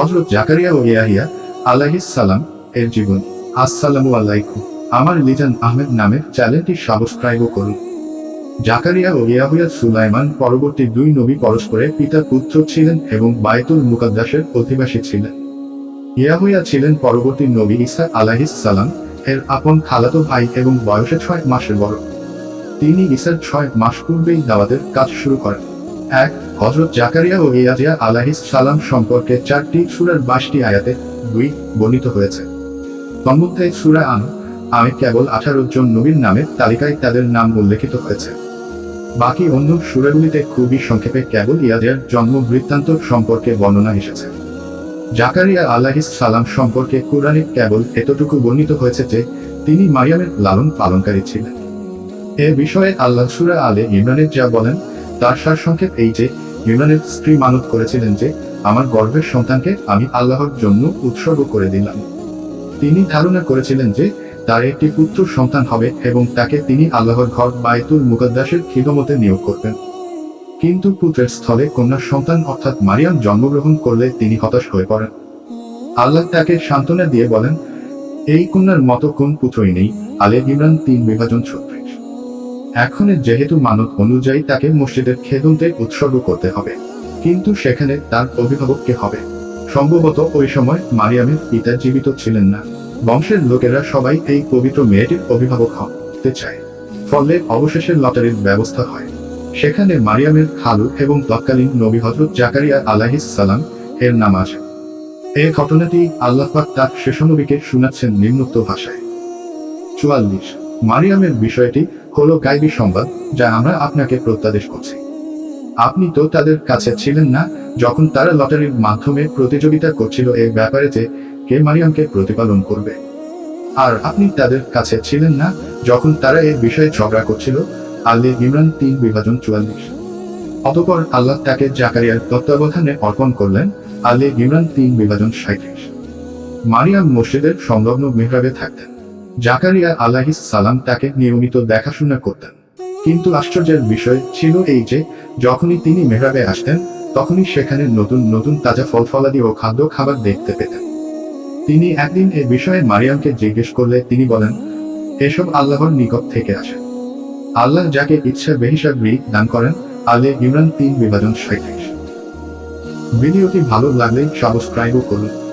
হজরত জাকারিয়া ও ইয়াহিয়া সালাম এর জীবন। আসসালামু আলাইকুম। আমার লিজান আহমেদ নামের চ্যানেলটি সাবস্ক্রাইবও করুন। জাকারিয়া ও ইয়াহুয়া সুলাইমান পরবর্তী দুই নবী পরস্পরের পিতা পুত্র ছিলেন এবং বায়তুল মুকাদ্দাসের অধিবাসী ছিলেন। ইয়াহুয়া ছিলেন পরবর্তী নবী আলাহিস সালাম এর আপন খালাতো ভাই এবং বয়সে ছয় মাসের বড়। তিনি ইসার ছয় মাস পূর্বেই দাওয়াতের কাজ শুরু করেন। এক হজরত জাকারিয়া ও ইয়াজিয়া আলাহিস সালাম সম্পর্কে চারটি সুরার বাইশটি আয়াতে দুই বর্ণিত হয়েছে। তন্মধ্যে সুরা আন, আমি কেবল আঠারো জন নবীর নামের তালিকায় তাদের নাম উল্লেখিত হয়েছে। বাকি অন্য সুরাগুলিতে খুবই সংক্ষেপে কেবল ইয়াজিয়ার জন্ম বৃত্তান্ত সম্পর্কে বর্ণনা এসেছে। জাকারিয়া আলাহিস সালাম সম্পর্কে কুরআনে কেবল এতটুকু বর্ণিত হয়েছে যে, তিনি মারিয়ামের লালন পালনকারী ছিলেন। এ বিষয়ে আল্লাহ সুরা আলে ইমরানের যা বলেন তার সার সংক্ষেপ এই যে ইমরানের স্ত্রী মানত করেছিলেন যে, আমার গর্ভের সন্তানকে আমি আল্লাহর জন্য উৎসর্গ করে দিলাম। তিনি ধারণা করেছিলেন যে, তার একটি পুত্র সন্তান হবে এবং তাকে তিনি আল্লাহর ঘর বায়তুল মুকদ্দাসের খিদমতে নিয়োগ করবেন। কিন্তু পুত্রের স্থলে কন্যা সন্তান অর্থাৎ মারিয়াম জন্মগ্রহণ করলে তিনি হতাশ হয়ে পড়েন। আল্লাহ তাকে সান্ত্বনা দিয়ে বলেন, এই কন্যার মতো কোন পুত্রই নেই। আলে ইমরান তিন বিভাজন ছত্রিশ। এখন যেহেতু মানত অনুযায়ী তাকে মসজিদের খেদমতে উৎসর্গ করতে হবে। কিন্তু সেখানে তার অভিভাবক কে হবে। সম্ভবত ওই সময় মারিয়ামের পিতা জীবিত ছিলেন না। বংশের লোকেরা সবাই এই পবিত্র মেয়েটির অভিভাবক হতে চায়। ফলে অবশেষে লটারির ব্যবস্থা হয়। সেখানে মারিয়ামের খালু এবং তৎকালীন নবী হজরত জাকারিয়া আলাহিস সালাম এর নাম আসে এই ঘটনাটি আল্লাহ পাক তার শেষনবীকে শোনাচ্ছেন নিম্নোক্ত ভাষায়। চুয়াল্লিশ মারিয়ামের বিষয়টি হলো গাইবী সংবাদ, যা আমরা আপনাকে প্রত্যাদেশ করছি। আপনি তো তাদের কাছে ছিলেন না, যখন তারা লটারির মাধ্যমে প্রতিযোগিতা করছিল এই ব্যাপারে যে কে মারিয়ামকে প্রতিপালন করবে। আর আপনি তাদের কাছে ছিলেন না, যখন তারা এই বিষয়ে ঝগড়া করছিল আল্লে ইমরান তিন বিভাজন চুয়াল্লিশ। অতপর আল্লাহ তাকে জাকারিয়ার তত্ত্বাবধানে অর্পণ করলেন, আলে ইমরান তিন বিভাজন সাঁত্রিশ মারিয়াম মসজিদের সংলগ্ন মেহরাবে থাকতেন। জাকারিয়া আলাহিস সালাম তাকে নিয়মিত দেখাশোনা করতেন। কিন্তু আশ্চর্যের বিষয় ছিল এই যে, যখনই তিনি মেহরাবে আসতেন, তখনই সেখানে নতুন নতুন তাজা ফল ফলাদি ও খাদ্য খাবার দেখতে পেতেন। তিনি একদিন এ বিষয়ে মারিয়ামকে জিজ্ঞেস করলে তিনি বলেন, এসব আল্লাহর নিকট থেকে আসে। আল্লাহ যাকে ইচ্ছা বেহিসাব রিক দান করেন, আলে ইমরান তিন বিভাজন সাঁত্রিশ ভিডিওটি ভালো লাগলে সাবস্ক্রাইবও করুন।